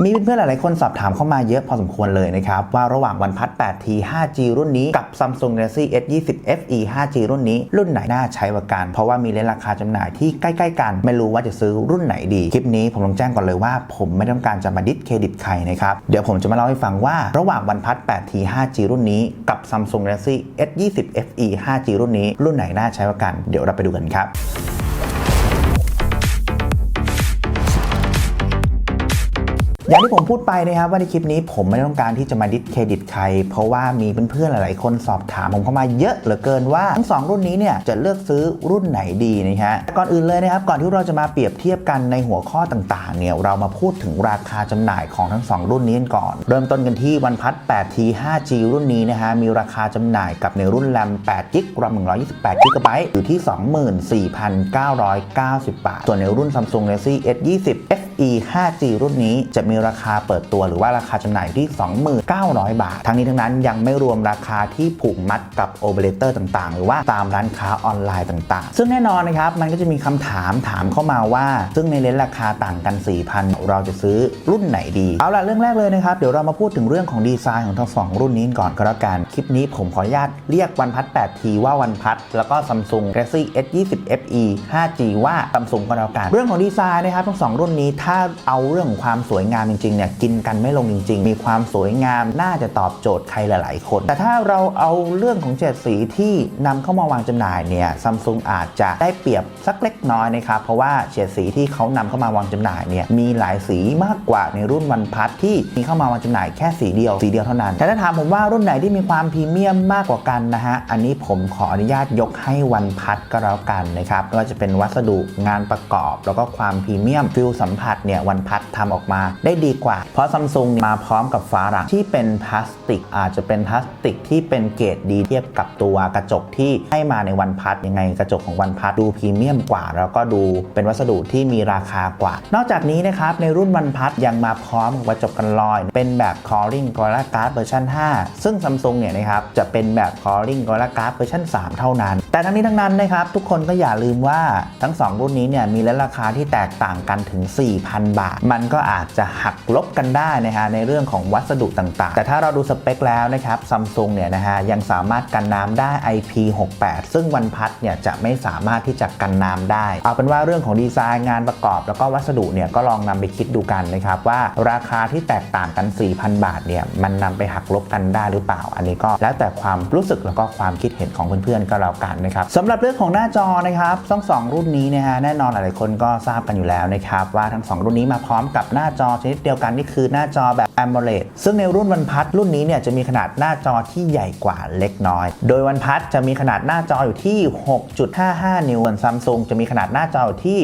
มีเพื่อนๆหลายๆคนสอบถามเข้ามาเยอะพอสมควรเลยนะครับ ว่าระหว่างวันพัด 8T 5G รุ่นนี้กับ Samsung Galaxy S20 FE 5G รุ่นนี้ รุ่นไหนน่าใช้กว่ากัน เพราะว่ามีเลนราคาจำหน่ายที่ใกล้ๆกัน ไม่รู้ว่าจะซื้อรุ่นไหนดี คลิปนี้ผมต้องแจ้งก่อนเลยว่า ผมไม่ต้องการจะมาดิสเครดิตใครนะครับเดี๋ยวผมจะมาเล่าให้ฟังว่าระหว่างวันพัด 8T 5G รุ่นนี้กับ Samsung Galaxy S20 FE 5G รุ่นนี้ รุ่นไหนน่าใช้กว่ากัน เดี๋ยวเราไปดูกันครับ อย่างที่ผมพูดไปนะครับว่าในคลิปนี้ผมไม่ต้องการที่จะมาดิสเครดิตใคร เพราะว่ามีเพื่อนๆหลายๆคนสอบถามผมเข้ามาเยอะเหลือเกินว่าทั้งสองรุ่นนี้เนี่ยจะเลือกซื้อรุ่นไหนดีนะฮะก่อนอื่นเลยนะครับก่อนที่เราจะมาเปรียบเทียบกันในหัวข้อต่างๆเนี่ยเรามาพูดถึงราคาจำหน่ายของทั้ง 2 รุ่นนี้กันก่อน เริ่มต้นกันที่วันพัด 8T 5G รุ่นนี้นะฮะมีราคาจำหน่ายกับในรุ่นแรม8 g b ร a m 128 g b อยู่ที่ 24,990 บาท ส่วนในรุ่น Samsung Galaxy S20 e 5G รุ่นนี้จะมีราคาเปิดตัวหรือว่าราคาจำหน่ายที่ 29,000 บาท ทั้งนี้ทั้งนั้นยังไม่รวมราคาที่ผูกมัดกับโอเปอเรเตอร์ต่างๆ หรือว่าตามร้านค้าออนไลน์ต่างๆ ซึ่งแน่นอนนะครับ มันก็จะมีคำถามถามเข้ามาว่า ซึ่งในเลนส์ราคาต่างกัน 4,000 เราจะซื้อรุ่นไหนดี เอาล่ะเรื่องแรกเลยนะครับ เดี๋ยวเรามาพูดถึงเรื่องของดีไซน์ของทั้งสองรุ่นนี้ก่อนก็แล้วกัน คลิปนี้ผมขออนุญาตเรียกวันพัด 8T ว่าวันพัด แล้วก็ Samsung Galaxy S20 FE 5G ว่า Samsung ก็แล้วกัน เรื่องของดีไซน์นะครับทั้งสองรุ่นนี้ถ้าาเอาเรื่องของความสวยงามจริงๆเนี่ยกินกันไม่ลงจริง ๆ มีความสวยงามน่าจะตอบโจทย์ใครหลาย ๆ คน แต่ถ้าเราเอาเรื่องของเฉดสีที่นำเข้ามาวางจำหน่ายเนี่ยซัมซุงอาจจะได้เปรียบสักเล็กน้อยนะครับเพราะว่าเฉดสีที่เขานำเข้ามาวางจำหน่ายเนี่ยมีหลายสีมากกว่าในรุ่นวันพัดที่มีเข้ามาวางจำหน่ายแค่สีเดียวสีเดียวเท่านั้นแต่ถ้าถามผมว่ารุ่นไหนที่มีความพรีเมียมมากกว่ากันนะฮะอันนี้ผมขออนุญาตยกให้วันพัดก็แล้วกันนะครับว่าจะเป็นวัสดุงานประกอบ แล้วก็ความพรีเมียมฟิลสัมผัสเนี่ยวันพัดทำออกมาได้ดีกว่า เพราะซัมซุงมาพร้อมกับฝาหลังที่เป็นพลาสติก อาจจะเป็นพลาสติกที่เป็นเกรดดีเทียบกับตัวกระจกที่ให้มาในวันพัดยังไงกระจกของวันพัดดูพรีเมียมกว่า แล้วก็ดูเป็นวัสดุที่มีราคากว่า นอกจากนี้นะครับในรุ่นวันพัดยังมาพร้อมกับกระจกกันรอย เป็นแบบ Calling Gorilla Glass เวอร์ชัน5 ซึ่งซัมซุงเนี่ยนะครับจะเป็นแบบ Calling Gorilla Glass เวอร์ชัน3 เท่านั้น แต่ทั้งนี้ทั้งนั้นนะครับทุกคนก็อย่าลืมว่าทั้ง 2 รุ่นนี้เนี่ยมีราคาที่แตกต่างกันถึง4,000 บาท มันก็อาจจะหักลบกันได้นะฮะในเรื่องของวัสดุต่างๆ แต่ถ้าเราดูสเปคแล้วนะครับซัมซุงเนี่ยนะฮะยังสามารถกันน้ำได้ IP68 ซึ่งวันพัดเนี่ยจะไม่สามารถที่จะกันน้ำได้ เอาเป็นว่าเรื่องของดีไซน์งานประกอบ แล้วก็วัสดุเนี่ยก็ลองนำไปคิดดูกันนะครับว่าราคาที่แตกต่างกัน 4,000 บาทเนี่ยมันนำไปหักลบกันได้หรือเปล่า อันนี้ก็แล้วแต่ความรู้สึกแล้วก็ความคิดเห็นของเพื่อนๆก็แล้วกันนะครับสำหรับเรื่องของหน้าจอนะครับทั้งสองรุ่นนี้นะฮะแน่นอนหลายๆคนก็ทราบกันอยู่แล้วนะครับว่าทั้งสองรุ่นนี้มาพร้อมกับหน้าจอชนิดเดียวกันนี่คือหน้าจอแบบ AMOLED ซึ่งในรุ่นวันพัดรุ่นนี้เนี่ยจะมีขนาดหน้าจอที่ใหญ่กว่าเล็กน้อย โดยวันพัดจะมีขนาดหน้าจออยู่ที่ 6.55 นิ้วส่วนซัมซุงจะมีขนาดหน้าจออยู่ที่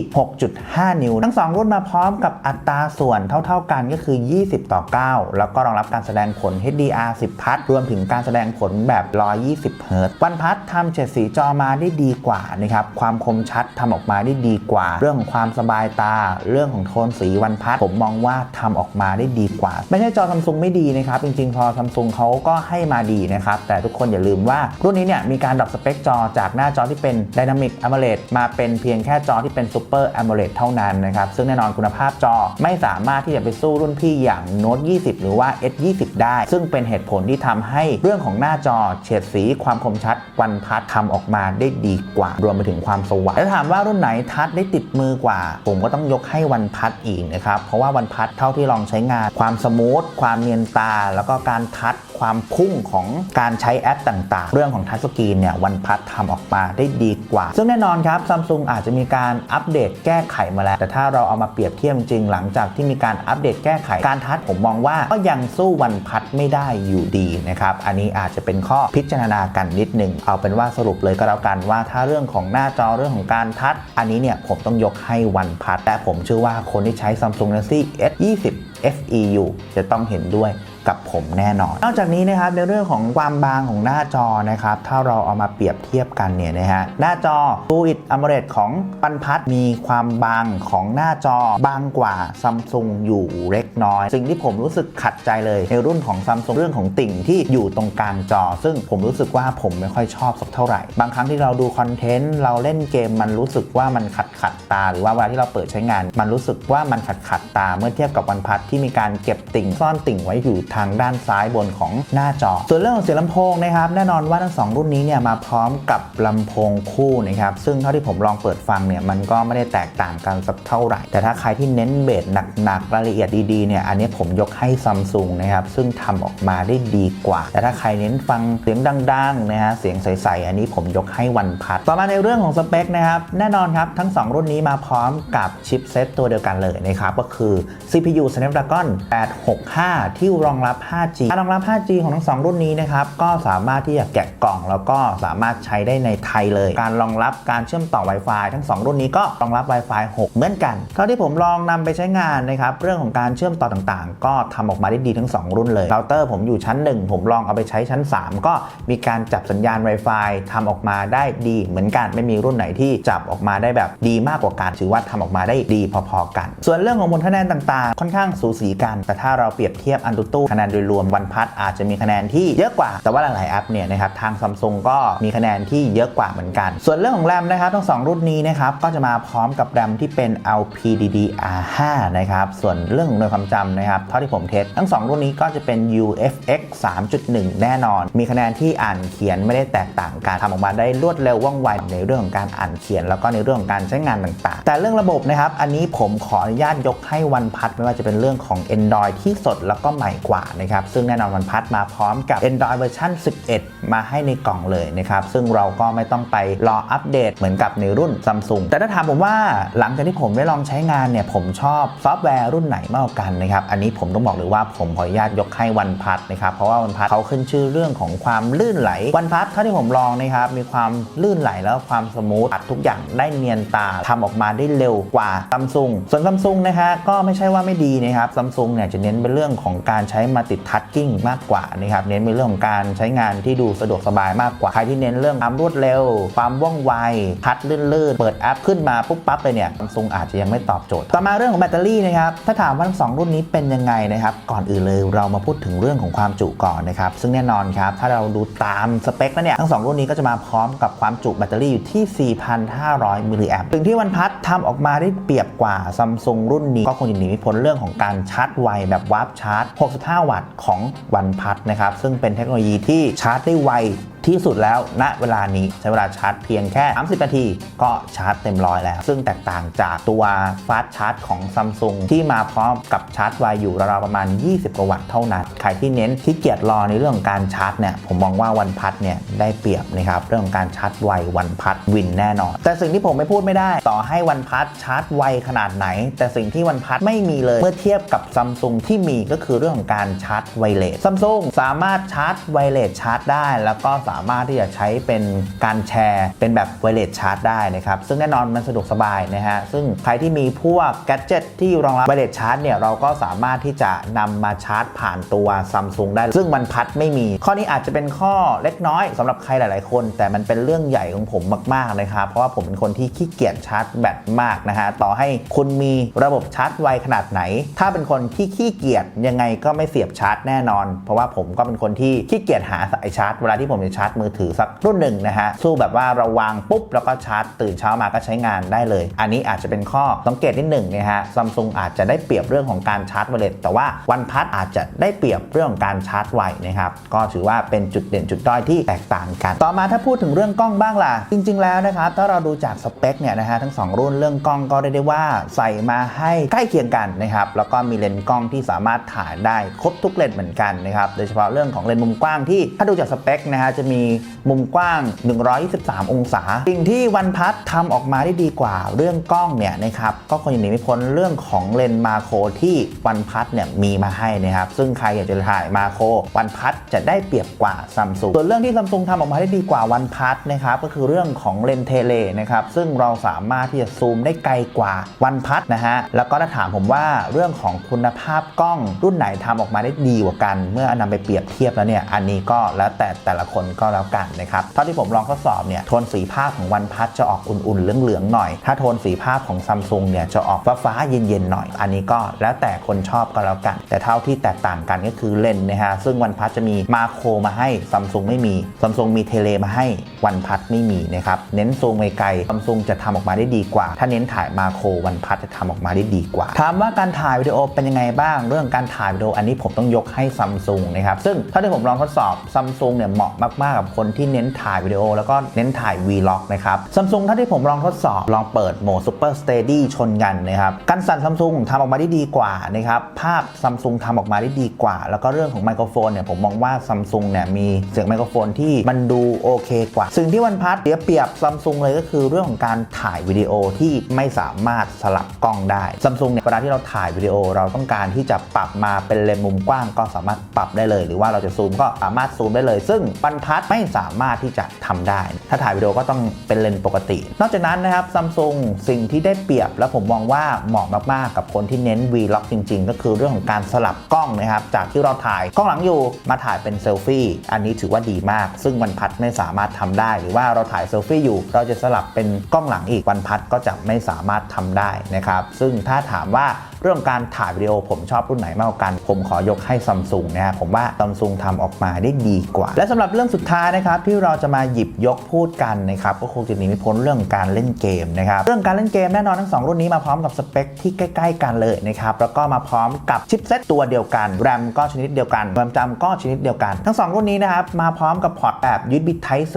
6.5 นิ้ว ทั้ง 2 รุ่นมาพร้อมกับอัตราส่วนเท่า ๆกันก็คือ 20 ต่อ 9 แล้วก็รองรับการแสดงผล HDR 10 พัทรวมถึงการแสดงผลแบบ 120 เฮิร์ตซ์วันพัดทำเฉดสีจอมาได้ดีกว่านะครับความคมชัดทำออกมาได้ดีกว่า เรื่องของความสบายตา เรื่องของโทนสีวันพัดผมมองว่าทำออกมาได้ดีกว่า ไม่ใช่จอซัมซุงไม่ดีนะครับ จริงๆพอซัมซุงเขาก็ให้มาดีนะครับ แต่ทุกคนอย่าลืมว่ารุ่นนี้เนี่ยมีการดรอปสเปคจอจากหน้าจอที่เป็น Dynamic AMOLED มาเป็นเพียงแค่จอที่เป็น Super AMOLED เท่านั้นนะครับ ซึ่งแน่นอนคุณภาพจอไม่สามารถที่จะไปสู้รุ่นพี่อย่าง Note 20 หรือว่า S20 ได้ ซึ่งเป็นเหตุผลที่ทำให้เรื่องของหน้าจอเฉดสีความคมชัดวันพัดทำออกมาได้ดีกว่า รวมไปถึงความสว่างแล้วถามว่ารุ่นไหนทัดได้ติดมือกว่า ผมก็ต้องยกให้วันพัดอีกนะครับ เพราะว่าวันพัดเท่าที่ลองใช้งาน ความสมูท ความเนียนตา แล้วก็การทัดความพุ่งของการใช้แอปต่างๆ เรื่องของทัชสกรีนเนี่ยวันพัดทำออกมาได้ดีกว่า ซึ่งแน่นอนครับซัมซุงอาจจะมีการอัปเดตแก้ไขมาแล้ว แต่ถ้าเราเอามาเปรียบเทียบจริงหลังจากที่มีการอัปเดตแก้ไขการทัดผมมองว่าก็ยังสู้วันพัดไม่ได้อยู่ดีนะครับ อันนี้อาจจะเป็นข้อพิจารณากันนิดหนึ่งเอาเป็นว่าสรุปเลยก็แล้วกันว่าถ้าเรื่องของหน้าจอเรื่องของการทัด อันนี้เนี่ยผมต้องยกให้วันพัดแต่ผมเชื่อว่าคนคนที่ใช้ Samsung Galaxy S20 FE อยู่จะต้องเห็นด้วย กับผมแน่นอน นอกจากนี้นะครับในเรื่องของความบางของหน้าจอนะครับถ้าเราเอามาเปรียบเทียบกันเนี่ยนะฮะหน้าจอ Fluid AMOLED ของปันพัดมีความบางของหน้าจอบางกว่าซัมซุงอยู่เล็กน้อย สิ่งที่ผมรู้สึกขัดใจเลยในรุ่นของซัมซุงเรื่องของติ่งที่อยู่ตรงกลางจอ ซึ่งผมรู้สึกว่าผมไม่ค่อยชอบสักเท่าไหร่ บางครั้งที่เราดูคอนเทนต์เราเล่นเกมมันรู้สึกว่ามันขัดขัดตา หรือว่าเวลาที่เราเปิดใช้งาน มันรู้สึกว่ามันขัดขัดตาเมื่อเทียบกับวันพัดที่มีการเก็บติ่งซ่อนติ่งไว้อยู่ทางด้านซ้ายบนของหน้าจอ ส่วนเรื่องของเสียงลำโพงนะครับแน่นอนว่าทั้งสองรุ่นนี้เนี่ยมาพร้อมกับลำโพงคู่นะครับซึ่งเท่าที่ผมลองเปิดฟังเนี่ยมันก็ไม่ได้แตกต่างกันสักเท่าไหร่ แต่ถ้าใครที่เน้นเบสหนักๆรายละเอียดดีๆเนี่ยอันนี้ผมยกให้ซัมซุงนะครับซึ่งทำออกมาได้ดีกว่า แต่ถ้าใครเน้นฟังเสียงดังๆนะฮะเสียงใสๆอันนี้ผมยกให้วันพัดต่อมาในเรื่องของสเปคนะครับแน่นอนครับทั้ง 2 รุ่นนี้มาพร้อมกับชิปเซตตัวเดียวกันเลยนะครับก็คือ CPU Snapdragon 865 ที่รองรับ 5G การรองรับ 5G ของทั้ง 2 รุ่นนี้นะครับก็สามารถที่จะแกะกล่องแล้วก็สามารถใช้ได้ในไทยเลย การรองรับการเชื่อมต่อ Wi-Fi ทั้ง 2 รุ่นนี้ก็รองรับ Wi-Fi 6 เหมือนกันเท่าที่ผมลองนำไปใช้งานนะครับเรื่องของการเชื่อมต่อต่างๆ ก็ทำออกมาได้ดีทั้ง 2 รุ่นเลยเราเตอร์ผมอยู่ชั้น 1 ผมลองเอาไปใช้ชั้น 3 ก็มีการจับสัญญาณ Wi-Fi ทำออกมาได้ดีเหมือนกันไม่มีรุ่นไหนที่จับออกมาได้แบบดีมากกว่ากันถือว่าทำออกมาได้ดีพอๆกัน ส่วนเรื่องของผลคะแนนต่างๆ ค่อนข้างสูสีกัน แต่ถ้าเราเปรียบเทียบอันตุตู้คะแนนโดยรวมวันพัดอาจจะมีคะแนนที่เยอะกว่า แต่ว่าหลายๆแอปเนี่ยนะครับทางซัมซุงก็มีคะแนนที่เยอะกว่าเหมือนกัน ส่วนเรื่องของแรมนะครับทั้งสองรุ่นนี้นะครับก็จะมาพร้อมกับแรมที่เป็น LPDDR5 นะครับส่วนเรื่องของหน่วยความจำนะครับเท่าที่ผมเทสทั้งสองรุ่นนี้ก็จะเป็น UFX 3.1 แน่นอน มีคะแนนที่อ่านเขียนไม่ได้แตกต่างกันทำออกมาได้รวดเร็วว่องไวในเรื่องของการอ่านเขียน แล้วก็ในเรื่องของการใช้งานต่างๆ แต่เรื่องระบบนะครับอันนี้ผมขออนุญาตยกให้วันพัดไม่ว่าจะเป็นเรื่องของ Android ที่สดแล้วก็ใหม่กว่านะครับซึ่งแน่นอนวันพัดมาพร้อมกับ Android เวอร์ชัน11 มาให้ในกล่องเลยนะครับซึ่งเราก็ไม่ต้องไปรออัปเดตเหมือนกับในรุ่น Samsung แต่ถ้าถามผมว่าหลังจากที่ผมได้ลองใช้งานเนี่ยผมชอบซอฟต์แวร์รุ่นไหนมากกว่ากันนะครับอันนี้ผมต้องบอกเลยว่าผมขออนุญาตยกให้วันพัดนะครับเพราะว่าวันพัดเขาขึ้นชื่อเรื่องของความลื่นไหล วันพัดเท่าที่ผมลองนะครับมีความลื่นไหลแล้วความสมูทอัดทุกอย่างได้เนียนตาทำออกมาได้เร็วกว่าซัมซุงส่วนซัมซุงนะฮะก็ไม่ใช่ว่าไม่ดีนะครับซัมซุงเนี่ยจะเน้นเป็นเรื่องของการใช้มาติดทัชกิ้งมากกว่านะครับเน้นเป็นเรื่องของการใช้งานที่ดูสะดวกสบายมากกว่าใครที่เน้นเรื่องความรวดเร็ว ความว่องไวทัชลื่นๆ เปิดแอปขึ้นมาปุ๊บปั๊บเลยเนี่ยซัมซุงอาจจะยังไม่ตอบโจทย์ ต่อมาเรื่องของแบตเตอรี่นะครับถ้าถามว่าทั้งสองรุ่นนี้เป็นยังไงนะครับก่อนอื่นเลยเรามาพูดถึงเรื่องของความจุก่อนนะครับซึ่งแน่นอนครับถ้าเราดูตามสเปคแล้วเนี่ยทั้งสองรุ่นนี้ก็จะมาพร้อมกับความจุแบตเตอรี่อยู่ที่ 4,500มิลลิแอมป์ถึงที่วันพัดทำออกมาได้เปรียบกว่าซัมซุงรุ่นนี้ก็คงจะหนีไม่พ้นเรื่องของการชาร์จไวแบบวาร์ปชาร์จ65วัตต์ของวันพัดนะครับ ซึ่งเป็นเทคโนโลยีที่ชาร์จได้ไวที่สุดแล้วณเวลานี้ใช้เวลาชาร์จเพียงแค่ 30 นาที ก็ชาร์จเต็มร้อยแล้ว ซึ่งแตกต่างจากตัวฟาสชาร์จของซัมซุงที่มาพร้อมกับชาร์จไวอยู่ราวๆประมาณ 20 กว่าวัตต์เท่านั้น ใครที่เน้นที่เกียจรอในเรื่องของการชาร์จเนี่ยผมมองว่าวันพัดเนี่ยได้เปรียบนะครับเรื่องของการชาร์จไววันพัดวินแน่นอน แต่สิ่งที่ผมไม่พูดไม่ได้ ต่อให้วันพัดชาร์จไวขนาดไหน แต่สิ่งที่วันพัดไม่มีเลยเมื่อเทียบกับซัมซุงที่มีก็คือเรื่องของการชาร์จไวเลสซัมซุงสามารถชาร์จไวเลสชาร์จได้แล้วก็สามารถที่จะใช้เป็นการแชร์ เป็นแบบไวเลสชาร์จได้นะครับ ซึ่งแน่นอนมันสะดวกสบายนะฮะ ซึ่งใครที่มีพวกแกดเจิตที่รองรับไวเลสชาร์จเนี่ยเราก็สามารถที่จะนำมาชาร์จผ่านตัวซัมซุงได้ ซึ่งมันพัดไม่มี ข้อนี้อาจจะเป็นข้อเล็กน้อยสำหรับใครหลาย ๆ คน แต่มันเป็นเรื่องใหญ่ของผมมาก ๆ นะครับ เพราะว่าผมเป็นคนที่ขี้เกียจชาร์จแบตมากนะฮะ ต่อให้คุณมีระบบชาร์จไวขนาดไหน ถ้าเป็นคนที่ขี้เกียจยังไงก็ไม่เสียบชาร์จแน่นอน เพราะว่าผมก็เป็นคนที่ขี้เกียจหาสายชาร์จเวลาที่ผมจะชาร์จมือถือสักรุ่นหนึ่งนะฮะสู้แบบว่าเราวางปุ๊บแล้วก็ชาร์จตื่นเช้ามาก็ใช้งานได้เลย อันนี้อาจจะเป็นข้อสังเกตนิดหนึ่งนะฮะซัมซุงอาจจะได้เปรียบเรื่องของการชาร์จไวเลสแต่ว่าวันพัดอาจจะได้เปรียบเรื่องของการชาร์จไวนะครับก็ถือว่าเป็นจุดเด่นจุดด้อยที่แตกต่างกัน ต่อมาถ้าพูดถึงเรื่องกล้องบ้างล่ะ จริง ๆ แล้วนะครับถ้าเราดูจากสเปคเนี่ยนะฮะทั้งสองรุ่นเรื่องกล้องก็ได้ได้ว่าใส่มาให้ใกล้เคียงกันนะครับแล้วก็มีเลนส์กล้องที่สามารถถ่ายได้ครบทุกเลนส์เหมือนกันนะครับโดยเฉพาะเรื่องของเลนส์มุมกว้างที่ถ้าดูจากสเปคนะฮะจะมีมุมกว้าง 123 องศา สิ่งที่วันพัททำออกมาได้ดีกว่าเรื่องกล้องเนี่ยนะครับก็คงจะหนีไม่พ้นเรื่องของเลนส์มาโครที่วันพัทเนี่ยมีมาให้นะครับซึ่งใครอยากจะถ่ายมาโควันพัทจะได้เปรียบกว่าซัมซุงส่วนเรื่องที่ซัมซุงทำออกมาได้ดีกว่าวันพัทนะครับก็คือเรื่องของเลนส์เทเลนะครับซึ่งเราสามารถที่จะซูมได้ไกลกว่าวันพัทนะฮะแล้วก็ถ้าถามผมว่าเรื่องของคุณภาพกล้องรุ่นไหนทำออกมาได้ดีกว่ากัน เมื่อนำไปเปรียบเทียบแล้วเนี่ยอันนี้ก็แล้วแต่แต่ละคนก็แล้วกันนะครับเท่าที่ผมลองทดสอบเนี่ยโทนสีภาพของวันพัทจะออกอุ่นๆเหลืองๆหน่อย ถ้าโทนสีภาพของซัมซุงเนี่ยจะออกฟ้าๆเย็นๆหน่อย อันนี้ก็แล้วแต่คนชอบก็แล้วกัน แต่เท่าที่แตกต่างกันก็คือเลนส์นะฮะซึ่งวันพัทจะมีมาโครมาให้ซัมซุงไม่มีซัมซุงมีเทเลมาให้วันพัทไม่มีนะครับเน้นซูมไกลๆซัมซุงจะทำออกมาได้ดีกว่า ถ้าเน้นถ่ายมาโครวันพัทจะทำออกมาได้ดีกว่า ถามว่าการถ่ายวิดีโอเป็นยังไงบ้าง เรื่องการถ่ายวิดีโออันนี้ผมต้องยกให้ซัมซุงนะครับซึ่งเท่าที่ผมลองทดสอบซัมซุงเนี่ยเหมาะมากๆกับคนที่เน้นถ่ายวิดีโอ แล้วก็เน้นถ่าย Vlog นะครับซัมซุงเท่าที่ผมลองทดสอบลองเปิดโหมด Super Steady ชนกันนะครับการสั่นซัมซุงทำออกมาได้ดีกว่านะครับภาพซัมซุงทำออกมาได้ดีกว่า แล้วก็เรื่องของไมโครโฟนเนี่ยผมมองว่าซัมซุงเนี่ยมีเสียงไมโครโฟนที่มันดูโอเคกว่า สิ่งที่วันพัทเดียเปรียบซัมซุงเลยก็คือเรื่องของการถ่ายวิดีโอที่ไม่สามารถสลับกล้องได้ซัมซุงเนี่ยเวลาที่เราถ่ายวิดีโอเราต้องการที่จะปรับมาเป็นเลนส์มุมกว้างก็สามารถปรับได้เลย หรือว่าเราจะซูมก็สามารถซูมได้เลย ซึ่งวันพัดไม่สามารถที่จะทำได้ ถ้าถ่ายวิดีโอก็ต้องเป็นเลนส์ปกติ นอกจากนั้นนะครับซัมซุงสิ่งที่ได้เปรียบ และผมมองว่าเหมาะมากๆ กับคนที่เน้น Vlog จริง ๆ ก็คือเรื่องของการสลับกล้องนะครับจากที่เราถ่ายกล้องหลังอยู่มาถ่ายเป็นเซลฟี่อันนี้ถือว่าดีมาก ซึ่งวันพัทไม่สามารถทำได้ หรือว่าเราถ่ายเซลฟี่อยู่ เราจะสลับเป็นกล้องหลังอีกวันพัทก็จะไม่สามารถทำได้นะครับซึ่งถ้าถามว่าเรื่องการถ่ายวิดีโอผมชอบรุ่นไหนมากกว่ากัน ผมขอยกให้ซัมซุงนะครับผมว่าซัมซุงทำออกมาได้ดีกว่า และสำหรับเรื่องสุดท้ายนะครับที่เราจะมาหยิบยกพูดกันนะครับก็คงจะหนีไม่พ้นเรื่องการเล่นเกมนะครับเรื่องการเล่นเกมแน่นอนทั้งสองรุ่นนี้มาพร้อมกับสเปคที่ใกล้ ๆ กันเลยนะครับแล้วก็มาพร้อมกับชิปเซตตัวเดียวกันแรมก็ชนิดเดียวกันความจำก็ชนิดเดียวกัน ทั้งสองรุ่นนี้นะครับมาพร้อมกับพอร์ตแบบ USB Type C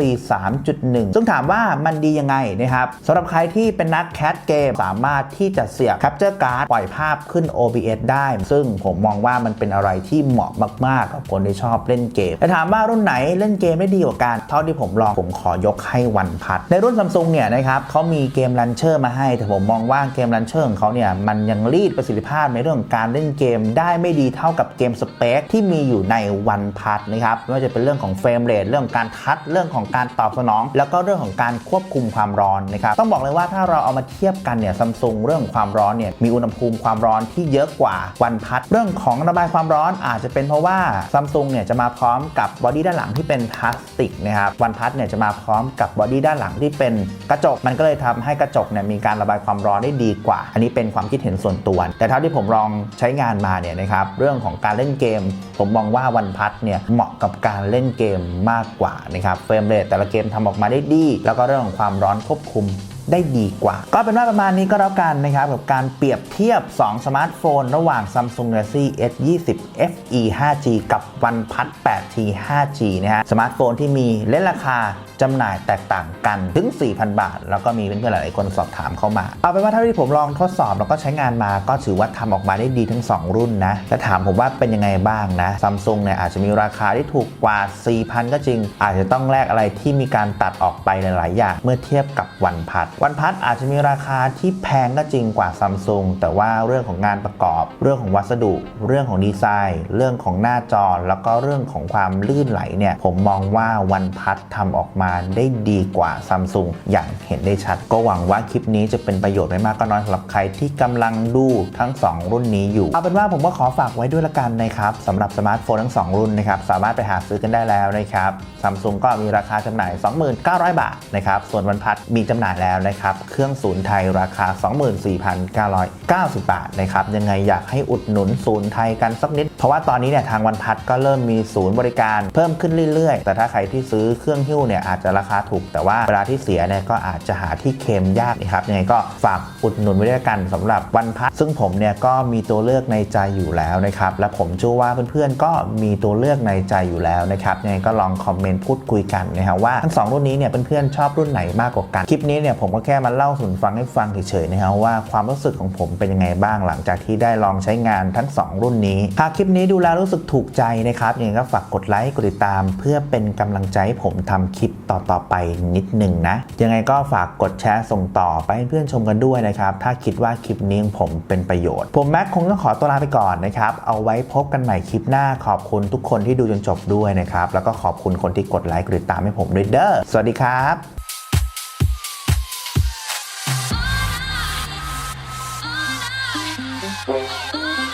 3.1 ซึ่งถามว่ามันดียังไงนะครับสำหรับใครที่เป็นนักแคสเกมสามารถที่จะเสียบ Capture Card ปล่อยภาพขึ้น OBS ได้ ซึ่งผมมองว่ามันเป็นอะไรที่เหมาะมาก ๆ กับคนที่ชอบเล่นเกมแต่ถามว่ารุ่นไหนเล่นเกมได้ดีกว่ากัน เท่าที่ผมลองผมขอยกให้วันพัด ในรุ่นซัมซุงเนี่ยนะครับเขามีเกมลันเชอร์มาให้ แต่ผมมองว่าเกมลันเชอร์ของเขาเนี่ยมันยังรีดประสิทธิภาพในเรื่องการเล่นเกมได้ไม่ดีเท่ากับเกมสเปคที่มีอยู่ในวันพัดนะครับไม่ว่าจะเป็นเรื่องของเฟรมเรทเรื่องการทัชเรื่องของการตอบสนอง แล้วก็เรื่องของการควบคุมความร้อนนะครับต้องบอกเลยว่าถ้าเราเอามาเทียบกันเนี่ยซัมซุงเรื่องของความร้อนเนี่ยมีอุณหภูมิความร้อนที่เยอะกว่าวันพัด เรื่องของระบายความร้อนอาจจะเป็นเพราะว่าซัมซุงเนี่ยจะมาพร้อมกับบอดี้ด้านหลังที่เป็นพลาสติกนะครับวันพัดเนี่ยจะมาพร้อมกับบอดี้ด้านหลังที่เป็นกระจก มันก็เลยทำให้กระจกเนี่ยมีการระบายความร้อนได้ดีกว่า อันนี้เป็นความคิดเห็นส่วนตัว แต่เท่าที่ผมลองใช้งานมาเนี่ยนะครับเรื่องของการเล่นเกม ผมมองว่าวันพัดเนี่ยเหมาะกับการเล่นเกมมากกว่านะครับเฟรมเรทแต่ละเกมทำออกมาได้ดี แล้วก็เรื่องของความร้อนควบคุม ได้ดีกว่า ก็เป็นว่าประมาณนี้ก็แล้วกันนะครับ กับการเปรียบเทียบ 2 สมาร์ทโฟน ระหว่าง Samsung Galaxy S20 FE 5G กับ OnePlus 8T 5G นะฮะสมาร์ทโฟนที่มีเล่นราคา จำหน่ายแตกต่างกันถึง 4,000 บาท แล้วก็มีเพื่อนๆหลายๆคนสอบถามเข้ามา เอาเป็นว่าเท่าที่ผมลองทดสอบแล้วก็ใช้งานมาก็ถือว่าทำออกมาได้ดีทั้ง 2 รุ่นนะและถามผมว่าเป็นยังไงบ้างนะซัมซุงเนี่ยอาจจะมีราคาที่ถูกกว่า 4,000 ก็จริง อาจจะต้องแลกอะไรที่มีการตัดออกไปหลายๆอย่างเมื่อเทียบกับวันพัดวันพัดอาจจะมีราคาที่แพงก็จริงกว่าซัมซุงแต่ว่าเรื่องของงานประกอบ เรื่องของวัสดุ เรื่องของดีไซน์ เรื่องของหน้าจอแล้วก็เรื่องของความลื่นไหลเนี่ยผมมองว่าวันพัดทำออกมาได้ดีกว่าซัมซุงอย่างเห็นได้ชัด ก็หวังว่าคลิปนี้จะเป็นประโยชน์ไม่มากก็น้อยสำหรับใครที่กำลังดูทั้ง 2 รุ่นนี้อยู่ เอาเป็นว่าผมก็ขอฝากไว้ด้วยละกันนะครับสำหรับสมาร์ทโฟนทั้ง 2 รุ่นนะครับสามารถไปหาซื้อกันได้แล้วนะครับซัมซุงก็มีราคาจำหน่าย 29,000 บาทนะครับส่วนวันพัดมีจำหน่ายแล้วนะครับเครื่องศูนย์ไทยราคา 24,990 บาทนะครับยังไงอยากให้อุดหนุนศูนย์ไทยกันสักนิด เพราะว่าตอนนี้เนี่ยทางวันพัดก็เริ่มมีศูนย์บริการเพิ่มขึ้นเรื่อยๆ แต่ถ้าใครที่ซื้อเครื่องหิ้วเนี่ยอาจจะราคาถูก แต่ว่าเวลาที่เสียเนี่ยก็อาจจะหาที่เคลมยากนะครับยังไงก็ฝากอุดหนุนไว้ด้วยกันสำหรับวันพัดซึ่งผมเนี่ยก็มีตัวเลือกในใจอยู่แล้วนะครับและผมเชื่อว่าเพื่อนๆก็มีตัวเลือกในใจอยู่แล้วนะครับยังไงก็ลองคอมเมนต์พูดคุยกันนะครับว่าทั้งสองรุ่นนี้เนี่ยเพื่อนๆชอบรุ่นไหนมากกว่ากันคลิปนี้เนี่ยผมก็แค่มาเล่าสู่ฟังให้ฟังเฉยๆนะครับว่าความรู้สึกของผมเป็นยังไงบ้างหลังจากที่ได้ลองใช้งานทั้ง 2 รุ่นนี้หากคลิปนี้ดูแล้วรู้สึกถูกใจนะครับยังไงก็ฝากกดไลค์กดติดตาม เพื่อเป็นกำลังใจให้ผมทำคลิปต่อๆไปนิดหนึ่งนะ ยังไงก็ฝากกดแชร์ส่งต่อไปให้เพื่อนชมกันด้วยนะครับ ถ้าคิดว่าคลิปนี้ของผมเป็นประโยชน์ ผมแม็กคงต้องขอตัวลาไปก่อนนะครับ เอาไว้พบกันใหม่คลิปหน้าขอบคุณทุกคนที่ดูจนจบด้วยนะครับ แล้วก็ขอบคุณคนที่กดไลค์กดติดตามให้ผมด้วยเด้อ สวัสดีครับ Oh,